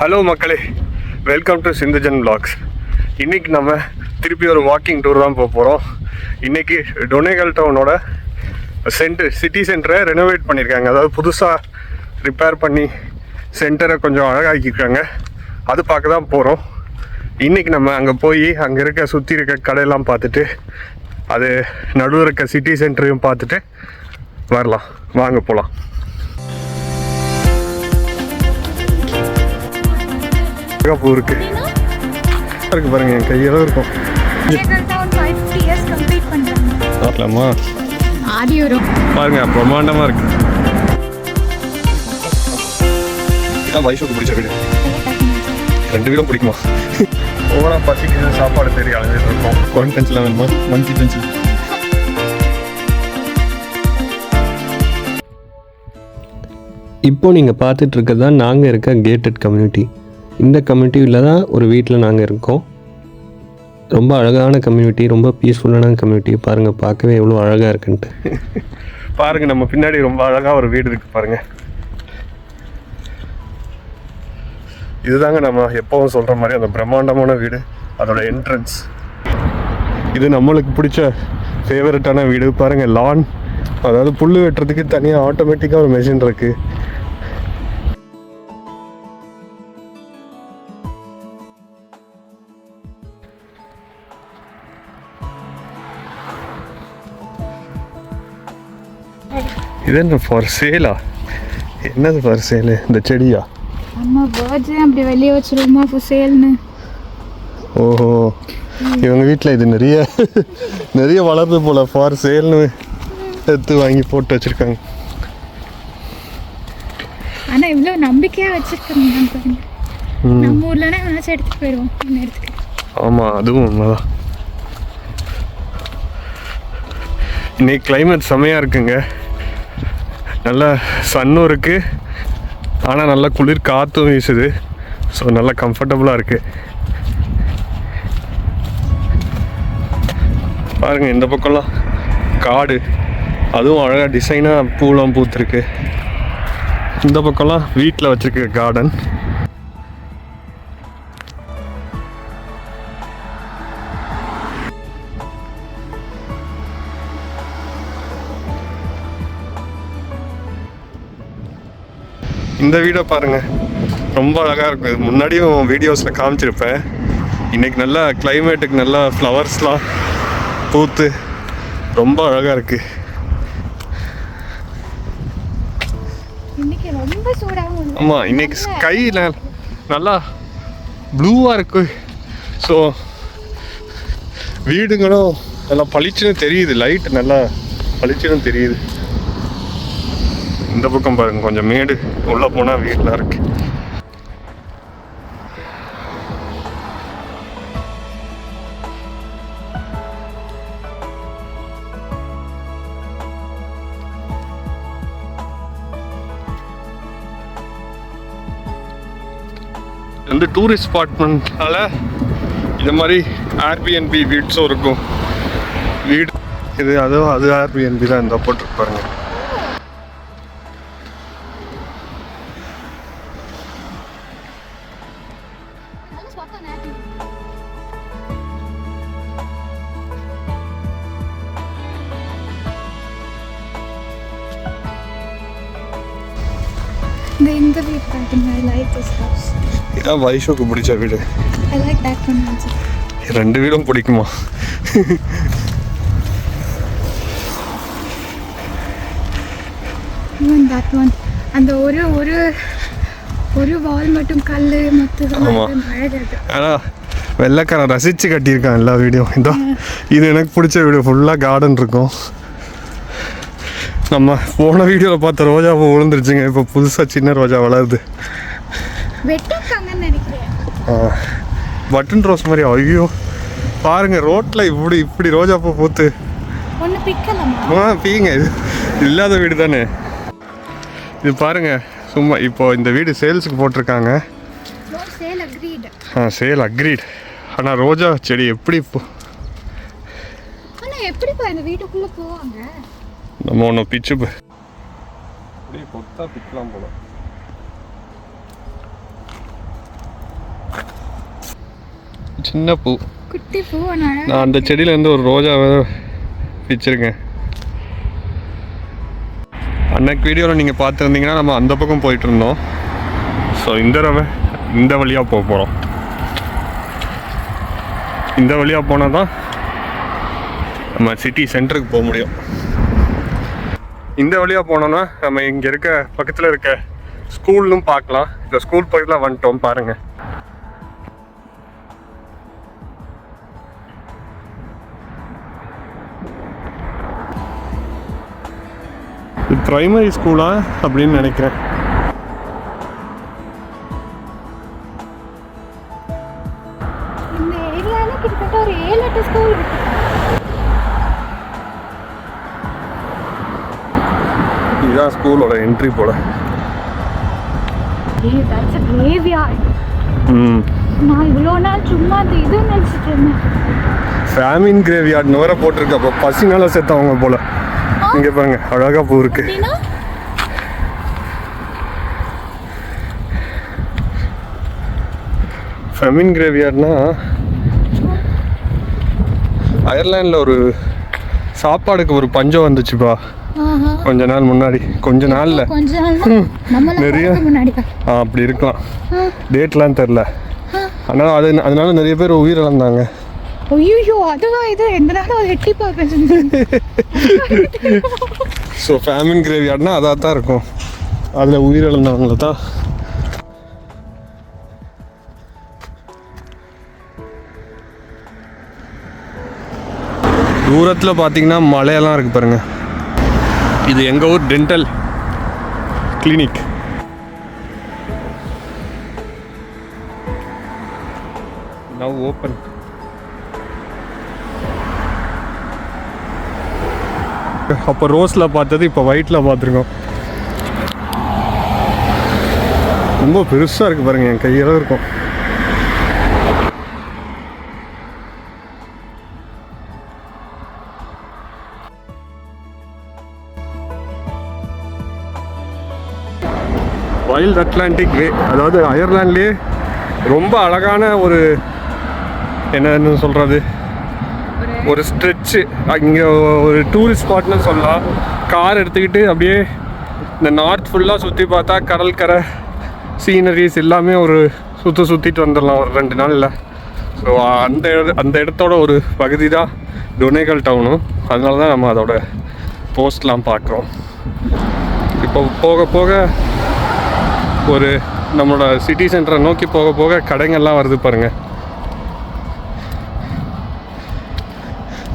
Hello மக்களே. Welcome to Sinthujan blocks இன்றைக்கி நம்ம திருப்பி ஒரு வாக்கிங் டூர் தான் போக போகிறோம் இன்னைக்கு டொனேகல் டவுனோட சென்டர் சிட்டி சென்டரை ரெனோவேட் பண்ணியிருக்காங்க அதாவது புதுசாக ரிப்பேர் பண்ணி சென்டரை கொஞ்சம் அழகாக்கியிருக்காங்க. அது பார்க்க தான் போகிறோம் இன்னைக்கு நம்ம அங்கே போய் அங்கே இருக்க சுற்றி இருக்க கடையெல்லாம் பார்த்துட்டு அது நடுவில் இருக்க சிட்டி சென்டரையும் பார்த்துட்டு வரலாம். வாங்க போகலாம் பூ இருக்கு இருக்கு பாருங்க என் கையெல்லாம் இருக்கும். வரும் பாருங்க பிரம்மாண்டமா இருக்கு. வயசுக்கு பிடிச்ச வீடு. ரெண்டு வீடும் பிடிக்குமா? ஓவரா பசிக்குது சாப்பாடு தெரிய அலைஞ்சிட்டு இருக்கோம். குரன் பென்சில் வேணுமா? மஞ்சி பென்சில் இப்போ நீங்கள் பார்த்துட்டு இருக்கிறது தான் நாங்கள் இருக்க கேட்டட் கம்யூனிட்டி இந்த கம்யூனிட்டியில் தான் ஒரு வீட்டில் நாங்கள் இருக்கோம். ரொம்ப அழகான கம்யூனிட்டி ரொம்ப பீஸ்ஃபுல்லான கம்யூனிட்டி பாருங்கள் பார்க்கவே எவ்வளோ அழகாக இருக்குன்ட்டு. பாருங்கள் நம்ம பின்னாடி ரொம்ப அழகாக ஒரு வீடு இருக்குது பாருங்க. இதுதாங்க நம்ம எப்போவும் சொல்கிற மாதிரி அந்த பிரம்மாண்டமான வீடு அதோட என்ட்ரன்ஸ் இது நம்மளுக்கு பிடிச்ச ஃபேவரட்டான வீடு. பாருங்கள் லான் அதாவது புல் வெட்டுறதுக்கு தனியாக ஆட்டோமேட்டிக்காக ஒரு மெஷின் இருக்குது இது என்ன ஃபார் சேலா என்னது ஃபார் சேலு இந்த செடியா? அம்மா பேர்ட்ஸே அப்படி வெளியே வச்சிருவோமா for சேல்னு ஓஹோ. இவங்க வீட்டில் இது நிறைய நிறைய வளருது போல ஃபார் சேல்னு எடுத்து வாங்கி போட்டு வச்சிருக்காங்க. ஆனா இவ்வளோ நம்பிக்கையா வச்சிருக்காங்க. நம்ம ஊர்லனா எவனாச்சும் எடுத்துட்டு போயிடுவோம் இந்த இடத்துக்கு. ஆமாம் அதுவும் உண்மைதான். இன்னைக்கு climate செமையாக இருக்குங்க. நல்ல சன்னும் இருக்குது ஆனால் நல்லா குளிர் காற்றும் வீசுது. ஸோ நல்லா கம்ஃபர்டபுளாக இருக்குது பாருங்கள் இந்த பக்கம்லாம் காடு. அதுவும் அழகாக டிசைனாக பூலாம் பூத்துருக்கு. இந்த பக்கம்லாம் வீட்டில் வச்சுருக்க கார்டன் இந்த வீடை பாருங்க. ரொம்ப அழகாக இருக்கும் இது முன்னாடியும் வீடியோஸில் காமிச்சிருப்பேன். இன்னைக்கு நல்லா கிளைமேட்டுக்கு நல்லா ஃப்ளவர்ஸ்லாம் பூத்து ரொம்ப அழகாக இருக்குது. ஆமாம் இன்னைக்கு ஸ்கையில் நல்லா ப்ளூவாக இருக்கு. ஸோ வீடுங்களும் நல்லா பளிச்சுன்னு தெரியுது. லைட் நல்லா பளிச்சுன்னு தெரியுது. இந்த பக்கம் பாருங்க கொஞ்சம் மேடு உள்ளே போனால் வீடெலாம் இருக்கு. வந்து டூரிஸ்ட் ஸ்பாட்மெண்ட்னால இந்த மாதிரி ஆர்பிஎன்பி வீட்ஸும் இருக்கும். வீடு இது அதுவும் அது ஆர்பிஎன்பி தான் இந்த போட்டிருப்பாருங்க இந்த வீடு பாருங்க ஐ லைக் திஸ் ஹவுஸ் இதான் வைஷோக்கு பிடிச்ச வீடு? I like that one also ரெண்டு வீடும் பிடிக்குமா? ஈவன் தட் ஒன் அந்த ஒரு ஒரு ஒரு வால் மட்டும் கல் மொத்தம் ஆனால் வெள்ளைக்காரன் ரசித்து கட்டியிருக்கான் எல்லா வீடியும் இதோ இது எனக்கு பிடிச்ச வீடு ஃபுல்லாக கார்டன் இருக்கும். நம்ம போன வீடியோவில் பார்த்த ரோஜா பூ விழுந்துருச்சுங்க. இப்போ புதுசாக சின்ன ரோஜா வளருது. பட்டன் ரோஸ் மாதிரி ஐயோ. பாருங்க ரோட்டில் இப்படி இப்படி ரோஜா பூ பூத்து. ஆ பீங்க. இது இல்லாத வீடு தானே. இது பாருங்க சும்மா இப்போ இந்த வீடு சேல்ஸுக்கு போட்டிருக்காங்க. No sale agreed ah sale agreed ஆனால் ரோஜா செடி எப்படி இப்போ ஆனால் எப்படிப்பா இந்த வீட்டுக்குள்ளே போவாங்க? நம்ம ஒன்று பிச்சு ப- அப்படியே கொத்தா பிக்கலாம் போல. சின்ன பூ. குட்டி பூ நான் அந்த செடியிலேருந்து ஒரு ரோஜாவை பிச்சிருக்கேன். அன்னைக்கு வீடியோவில் நீங்கள் பார்த்துருந்தீங்கன்னா நம்ம அந்த பக்கம் போயிட்டு இருந்தோம் ஸோ இந்த தடவை இந்த வழியாக போக போகிறோம் இந்த வழியாக போனால் தான் நம்ம சிட்டி சென்டருக்கு போக முடியும். இந்த வழியாக போனோம்னா நம்ம இங்கே இருக்க பக்கத்தில் இருக்க ஸ்கூல்லும் பார்க்கலாம். இந்த ஸ்கூல் பக்கத்தில் வந்துட்டோம் பாருங்கள் இது பிரைமரி ஸ்கூலா அப்படின்னு நினைக்கிறேன். இதுதான் ஸ்கூலோட என்ட்ரி போல. நான் இவ்வளோ நாள் சும்மா அந்த இது நினச்சிட்டு இருந்தேன். ஃபேமின் கிரேவியார்ட்னு வேற போட்டிருக்கு. அப்போ பசினால செத்தவங்க போல. இங்கே பாருங்க அழகா பூ இருக்கு ஃபெமின் கிரேவியார்ட்னா அயர்லாண்டில் ஒரு சாப்பாடுக்கு ஒரு பஞ்சம் வந்துச்சுப்பா. கொஞ்ச நாள் முன்னாடி கொஞ்ச நாள்ல. நிறைய- அப்படி இருக்கலாம். டேட்லாம் தெரில. ஆனால் அது அதனால நிறைய பேர் உயிரிழந்தாங்க. ஐயோ அதுவா இது எந்த நாளும் அதை எட்டி பார்க்க ஸோ ஃபேமின் கிரேவியார்ட்னா அதாக தான் இருக்கும் அதில் உயிரிழந்தவங்கள தான் தூரத்தில் பார்த்தீங்கன்னா மலையெல்லாம் இருக்கு பாருங்க இது எங்கள் ஊர் டென்டல் கிளினிக் நவ் ஓப்பன் அப்போ ரோஸில் பார்த்தது இப்போ ஒயிட்டில் பார்த்துருக்கோம். ரொம்ப பெருசாக இருக்குது பாருங்க என் கையில் இருக்கும். வைல்ட் அட்லாண்டிக் வே அதாவது அயர்லாண்ட்லேயே ரொம்ப அழகான ஒரு என்னன்னு சொல்கிறது ஒரு ஸ்ட்ரெச்சு இங்கே ஒரு டூரிஸ்ட் ஸ்பாட்னு சொல்லலாம். கார் எடுத்துக்கிட்டு அப்படியே இந்த நார்த் ஃபுல்லாக சுற்றி பார்த்தா கடற்கரை சீனரிஸ் எல்லாமே ஒரு சுற்றி சுற்றிட்டு வந்துடலாம் ஒரு ரெண்டு நாளில். ஸோ அந்த இட- அந்த இடத்தோட ஒரு பகுதி தான் டொனேகல் டவுனும் அதனால தான் நம்ம அதோட போஸ்ட்லாம் பார்க்குறோம். இப்போ போக போக ஒரு நம்மளோட சிட்டி சென்டரை நோக்கி போக போக கடைங்கள்லாம் வருது பாருங்கள்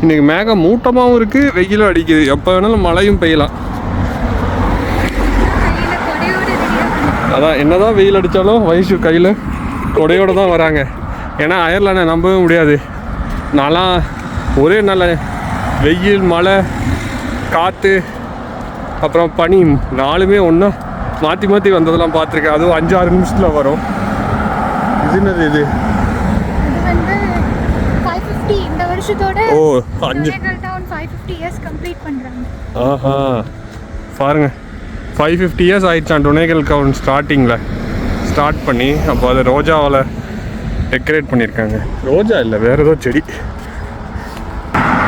இன்னைக்கு மேகம் மூட்டமாகவும் இருக்குது வெயிலும் அடிக்குது. எப்போ வேணாலும் மழையும் பெய்யலாம். அதான் என்னதான் வெயில் அடித்தாலும் வயசு கையில் கொடையோடு தான் வராங்க. ஏன்னா அயர்லாண்டை நம்பவே முடியாது. நான்லாம் ஒரே நல்ல வெயில் மழை காற்று அப்புறம் பனி நாலுமே ஒன்றா மாற்றி மாற்றி வந்ததெல்லாம் பார்த்துருக்கேன். அதுவும் அஞ்சு ஆறு நிமிஷத்தில் வரும். இது என்னது இது வந்து ஃபைவ் ஃபிஃப்டி இந்த வருஷத்தோட ஓ அஞ்சு town five fifty years complete பண்ணுறாங்க ஆஹா. பாருங்க. ஃபைவ் ஃபிஃப்டி இயர்ஸ் ஆயிடுச்சான் டொனேகல் கவுன் ஸ்டார்டிங்கில் ஸ்டார்ட் பண்ணி அப்போ அதை ரோஜாவில் டெக்கரேட் பண்ணியிருக்காங்க. ரோஜா இல்லை வேறு ஏதோ செடி.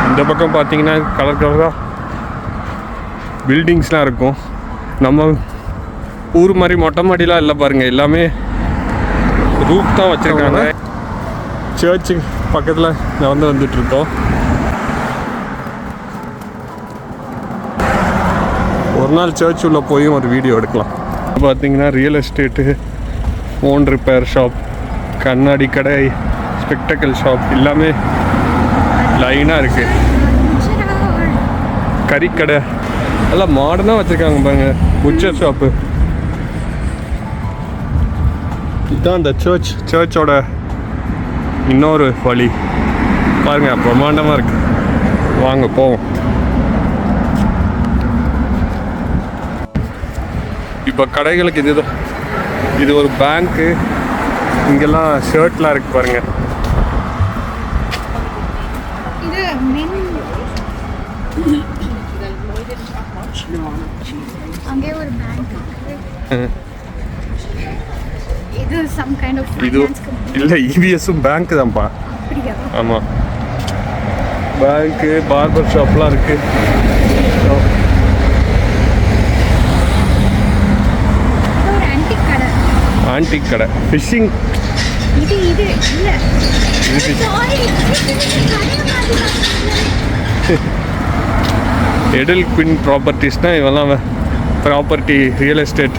இந்த பக்கம் பார்த்தீங்கன்னா கலர் கலராக பில்டிங்ஸ்லாம் இருக்கும். நம்ம ஊர் மாதிரி மொட்டை மாடிலாம் இல்லை பாருங்கள் எல்லாமே ரூப் தான் வச்சுருக்காங்க. சர்ச்சு பக்கத்தில் நடந்து வந்துட்டு இருக்கோம் ஒரு நாள் சர்ச் உள்ள போயும் ஒரு வீடியோ எடுக்கலாம். பார்த்தீங்கன்னா real estate phone repair shop கண்ணாடி கடை ஸ்பெக்டக்கல் ஷாப் எல்லாமே லைனாக இருக்குது கறிக்கடை எல்லாம் மாடர்னாக வச்சுருக்காங்க பாருங்க. புச்சர் ஷாப்பு இதுதான் இந்த சர்ச் சர்ச்சோட இன்னொரு வழி. பாருங்க பிரம்மாண்டமாக இருக்கு. வாங்க போவோம். இப்போ கடைகளுக்கு இது இது ஒரு பேங்க்கு இங்கெல்லாம் ஷர்ட்லாம் இருக்கு பாருங்க. இது மென் அங்கே ஒரு பேங்க் இல்லை தான்ப்பா. ஆமாம் பேங்க்கு பார்பர் ஷாப்லாம் இருக்குது ஆன்டிக் கடை. ஃபிஷ்ஷிங் இது இல்ல. எடல் குவின் ப்ராப்பர்ட்டிஸ்னால் இவெல்லாம் ப்ராப்பர்ட்டி ரியல் எஸ்டேட்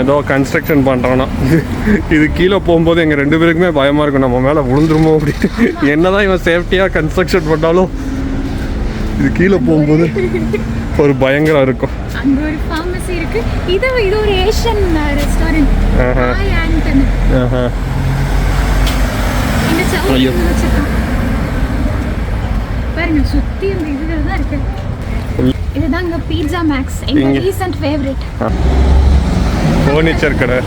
ஏதோ கன்ஸ்ட்ரக்ஷன் பண்ணுறானா இது கீழே போகும்போது எங்கள் ரெண்டு பேருக்குமே பயமாக இருக்கும். நம்ம மேலே விழுந்துருமோ அப்படின்னு. என்னதான் இவன் சேஃப்டியாக கன்ஸ்ட்ரக்ஷன் பண்ணாலும் இது கீழே போகும்போது ஒரு பயங்கரம் இருக்கும். அங்க ஒரு ஃபார்மசி இருக்கு. இது இது ஒரு ஏஷியன் ரெஸ்டாரண்ட் ஆஹா. ஹாய் ஆண்டன் ஆஹா. இந்த ஐயோ. சவுண்ட் வச்சிருக்கான். பாருங்க சுத்தி அந்த இதுல தான் இருக்கு இதுதான் இங்க பீட்சா மேக்ஸ் எங்க. ரீசன்ட் ஃபேவரட் ஃபர்னிச்சர் கடை.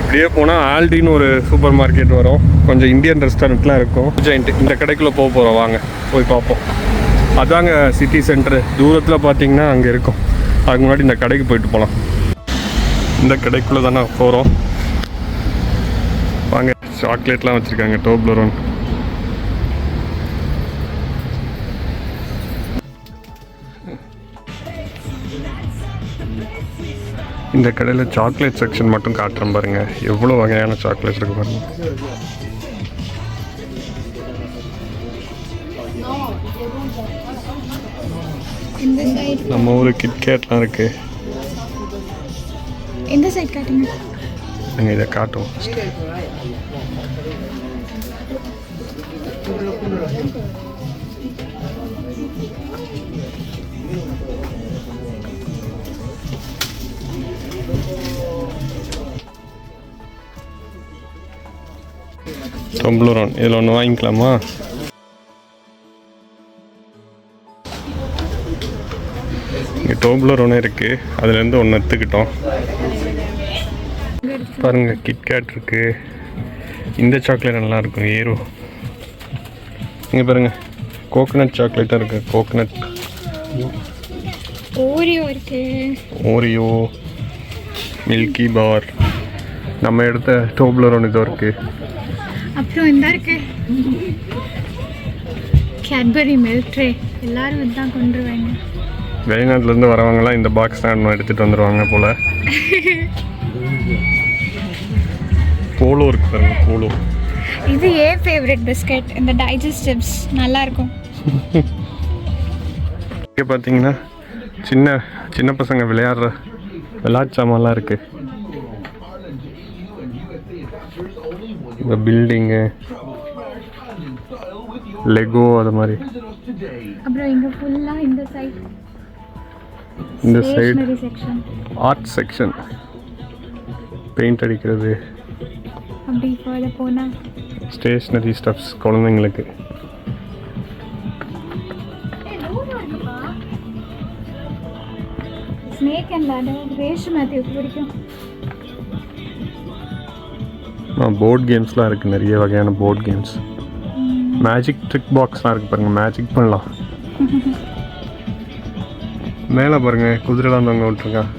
அப்படியே போனால் ஆல்டின்னு ஒரு சூப்பர் மார்க்கெட் வரும். கொஞ்சம் இந்தியன் ரெஸ்டாரண்ட்லாம் இருக்கும். ஜெயிண்ட் இந்த கடைக்குள்ளே போக போகிறோம் வாங்க. போய் பார்ப்போம். அதாங்க சிட்டி சென்டரு தூரத்தில் பார்த்தீங்கன்னா அங்கே இருக்கும். அதுக்கு முன்னாடி இந்த கடைக்கு போயிட்டு போகலாம் இந்த கடைக்குள்ளே தானே போகிறோம் வாங்க சாக்லேட்லாம் வச்சுருக்காங்க டோப்லரோன் இந்த கடையில் சாக்லேட் செக்ஷன் மட்டும் காட்டுறேன் பாருங்க. எவ்வளோ வகையான சாக்லேட் இருக்கு பாருங்க. இந்த சைடு நம்ம ஊர் கிட்கேட்லாம் இருக்கு. இந்த சைடு காட்டுங்க? நாங்கள் இதை காட்டுவோம். டொம்புலரோன் இதில் ஒன்று வாங்கிக்கலாமா இங்கே டோப்லரோனே இருக்குது அதுலேருந்து ஒன்று எடுத்துக்கிட்டோம் பாருங்க கிட்கேட் இருக்கு இந்த சாக்லேட் நல்லா இருக்கும் ஏரோ இங்கே பாருங்க கோகனட் சாக்லேட்டாக இருக்கு கோகனட் ஓரியோ இருக்கு ஓரியோ மில்கி பார் நம்ம எடுத்த டோப்லரோன் இதோ இருக்கு அப்புறம் இந்த இருக்கு. கேட்பரி மில்க் ட்ரே எல்லாரும் இதுதான் கொண்டு வருவாங்க வெளிநாட்டிலேருந்து வரவங்கலாம் இந்த பாக்ஸ் தான் இன்னும் எடுத்துகிட்டு வந்துடுவாங்க போல். போலோ இருக்கு பாருங்க போலோ இது ஏன் ஃபேவரட் பிஸ்கட் இந்த டைஜஸ்டிவ்ஸ் நல்லா இருக்கும் இங்கே பார்த்தீங்கன்னா சின்ன சின்ன பசங்க விளையாடுற விளையாட்டு சாமான்லாம் இருக்கு. இந்த பில்டிங்கு லெகோ அது மாதிரி. அப்புறம் இங்க ஃபுல்லா இந்த சைடு இந்த சைடு ஆர்ட் செக்ஷன் பெயிண்ட் அடிக்கிறது. அப்படி போத போனா. ஸ்டேஷ்னரி ஸ்டப்ஸ் குழந்தைங்களுக்கு. ஸ்னேக் அண்ட் லேடர் ரேஷு மேத்யூக்கு பிடிக்கும்? போர்ட் கேம்ஸ்லாம் இருக்குது நிறைய வகையான போர்ட் கேம்ஸ் மேஜிக் ட்ரிக் பாக்ஸ்லாம் இருக்குது பாருங்கள் மேஜிக் பண்ணலாம். மேலே பாருங்க குதிரைலாம் தொங்க விட்ருக்கான்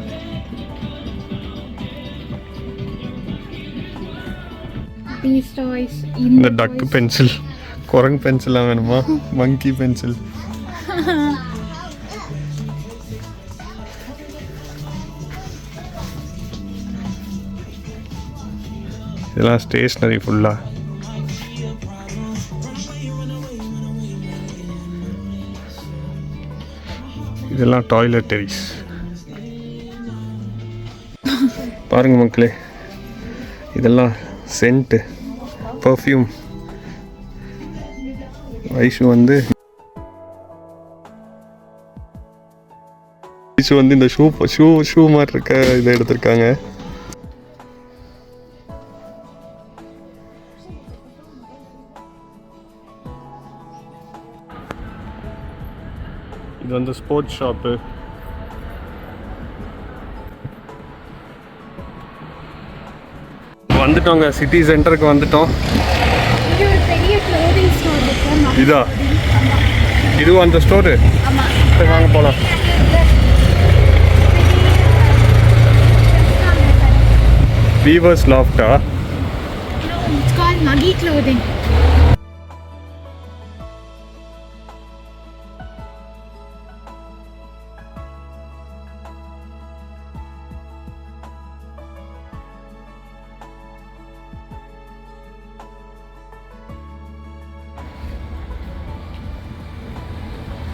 இந்த டக்கு பென்சில் குரங்கு பென்சிலாம் வேணுமா? மங்கி பென்சில் இதெல்லாம் ஸ்டேஷ்னரி ஃபுல்லாக இதெல்லாம் டாய்லெட்டரிஸ் பாருங்க மக்களே இதெல்லாம் சென்ட்டு பர்ஃப்யூம் வயசு வந்து வயசு வந்து இந்த ஷூ ஷூ ஷூ மாதிரி இருக்க இதை எடுத்திருக்காங்க. இது வந்து ஸ்போர்ட்ஸ் ஷாப்பு வந்துட்டோங்க சிட்டி சென்டருக்கு வந்துட்டோம். இதா? இது அந்த ஸ்டோரு சரி வாங்க போகலாம் வீவர்ஸ் லாஃப்டா It's called Maggie Clothing.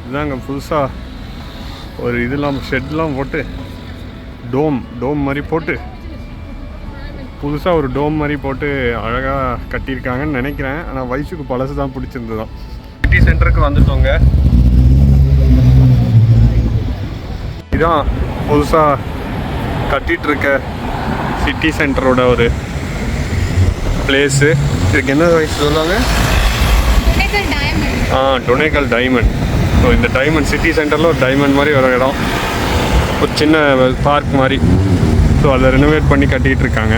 இதாங்க புதுசாக ஒரு இதெல்லாம் ஷெட்லாம் போட்டு டோம் டோம் மாதிரி போட்டு புதுசாக ஒரு டோம் மாதிரி போட்டு அழகாக கட்டியிருக்காங்கன்னு நினைக்கிறேன். ஆனால் வயசுக்கு பழசு தான் பிடிச்சிருந்தது தான் சிட்டி சென்டருக்கு வந்துட்டோங்க. இதான் புதுசாக கட்டிட்டு இருக்க சிட்டி சென்டரோட ஒரு பிளேஸு இதுக்கு என்ன வயசு diamond. ஆ டொனேக்கல் டைமண்ட் ஸோ இந்த டைமண்ட் சிட்டி சென்டரில் ஒரு டைமண்ட் மாதிரி ஒரு இடம். ஒரு சின்ன பார்க் மாதிரி. ஸோ அதை ரெனோவேட் பண்ணி கட்டிகிட்டு இருக்காங்க.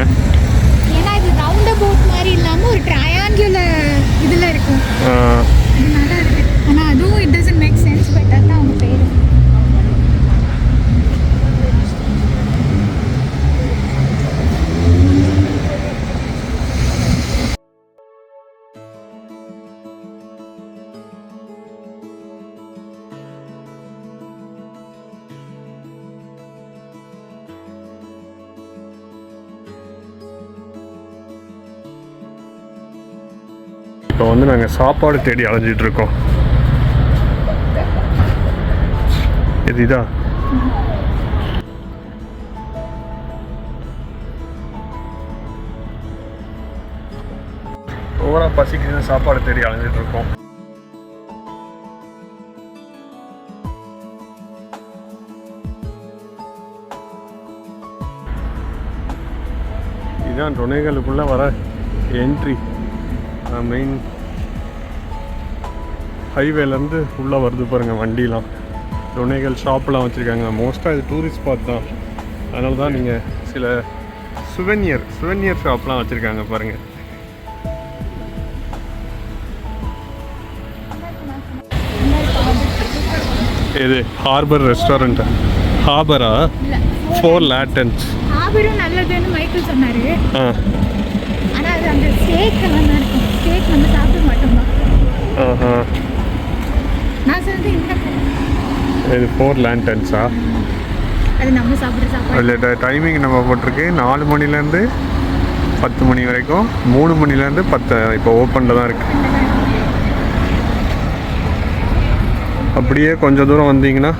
ஏன்னா இது ரவுண்ட் அபவுட் மாதிரி இல்லாமல் ஒரு ட்ரையாங்குலர் இதில் இருக்கும். இப்போ வந்து நாங்கள் சாப்பாடு தேடி அலைஞ்சிட்டு இருக்கோம். இது இதா ஓவரா சாப்பாடு தேடி அலைஞ்சிட்டு இருக்கோம். இதுதான் டொனேகளுக்குள்ளே வர என்ட்ரி மெயின் ஹைவேலேருந்து உள்ளே வருது பாருங்கள் வண்டிலாம். டொனேகள் ஷாப்லாம் வச்சுருக்காங்க. மோஸ்ட்டாக இது டூரிஸ்ட் ஸ்பாட் தான். அதனால தான் நீங்கள் சில சுவெனியர் சுவெனியர் ஷாப்லாம் வச்சுருக்காங்க பாருங்கள் இது ஹார்பர் ரெஸ்டாரண்ட் ஹார்பரா ஃபோர் லேட்டன்ஸ் ஆபரும் நல்லதுன்னு மைக்கேல் சொன்னார். ஆனால் அது அந்த ஸ்டேக் எல்லாம் தான் இருக்கும் ஸ்டேக் நம்ம சாப்பிட மாட்டோம்? ஆஹா. நான் சொன்னது இந்த. இது ஃபோர் லேண்டன்ஸா அது நம்ம சாப்பிட்ற சாப்பாடு. அதில் டைமிங் நம்ம போட்டிருக்கு. நாலு மணிலேருந்து பத்து மணி வரைக்கும். மூணு மணிலேருந்து பத்து இப்போ ஓப்பனில் தான் இருக்குது அப்படியே கொஞ்சம் தூரம் வந்தீங்கன்னா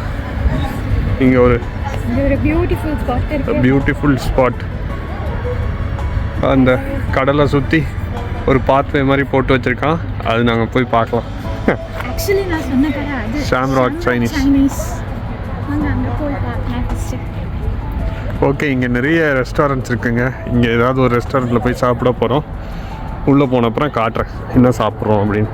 இங்கே ஒரு பியூட்டிஃபுல் ஸ்பாட் அந்த கடலை சுற்றி ஒரு பாத்வே மாதிரி போட்டு வச்சுருக்கான். அது நாங்கள் போய் பார்க்கலாம். ஆக்சுவலி நான் சொன்ன கடை அது. Chinese. சைனீஸ் ஃபஸ்ட்டு ஓகே இங்கே நிறைய ரெஸ்டாரண்ட்ஸ் இருக்குங்க. இங்கே ஏதாவது ஒரு ரெஸ்டாரண்ட்டில் போய் சாப்பிட போகிறோம் உள்ளே போன அப்புறம் காட்டுறேன். என்ன சாப்பிட்றோம் அப்படின்னு.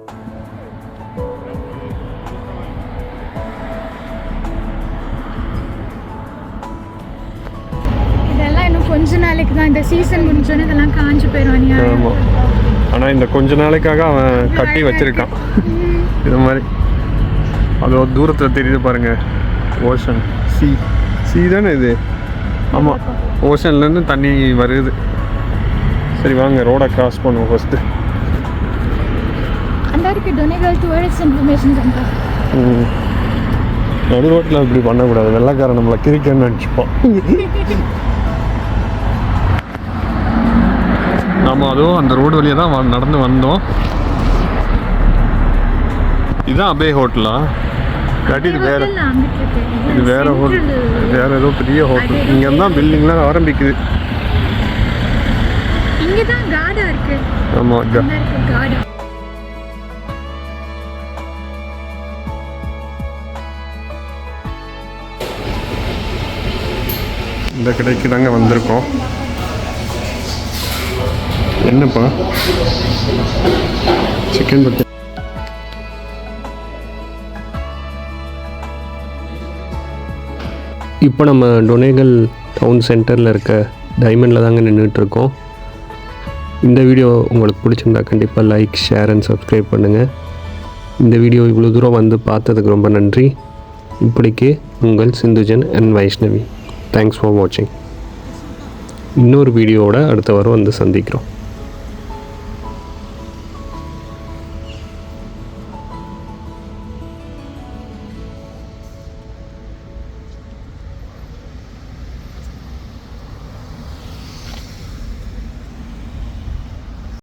இதெல்லாம் இன்னும் கொஞ்ச நாளைக்கு தான். இந்த சீசன் முடிஞ்சோன்னே இதெல்லாம் காஞ்சு போயிடும் ஆமாம் ஆனால் இந்த கொஞ்ச நாளைக்காக அவன் கட்டி வச்சிருக்கான். இது மாதிரி. அது தூரத்தில் தெரியுது பாருங்க. ஓஷன் சி சி தானே இது? ஆமாம் ஓஷன்லேருந்து தண்ணி வருது. சரி வாங்க. ரோடை கிராஸ் பண்ணுவோம் ஃபஸ்ட்டு நடு ரோட்டில் இப்படி பண்ணக்கூடாது. வெள்ளைக்காரன் நம்மளை கிரிக்கன்னு நினச்சிப்போம் அதுவும் அந்த ரோடு வழியாக தான் நடந்து வந்தோம். இதுதான் அபே ஹோட்டலா இது வேற இது வேற ஹோட்டல் வேற ஏதோ பெரிய ஹோட்டல் இங்க இருந்தா பில்டிங்லாம் ஆரம்பிக்குது. இங்கே தான் காடா இருக்கு. ஆமா இந்த இருக்கு காடா இந்த கடைக்கு தாங்க வந்திருக்கோம். என்னப்பா? சிக்கன் பட்டு இப்போ நம்ம டொனேகல் டவுன் சென்டரில் இருக்க டைமண்டில் தாங்க நின்றுட்டு இருக்கோம் இந்த வீடியோ உங்களுக்கு பிடிச்சிருந்தா கண்டிப்பாக லைக் ஷேர் அண்ட் சப்ஸ்கிரைப் பண்ணுங்கள் இந்த வீடியோ இவ்வளோ தூரம் வந்து பார்த்ததுக்கு ரொம்ப நன்றி. இப்படிக்கு உங்கள் Sinthujan and Vaishnavi. Thanks for வாட்சிங் இன்னொரு வீடியோவோட அடுத்த வாரம் வந்து சந்திக்கிறோம்.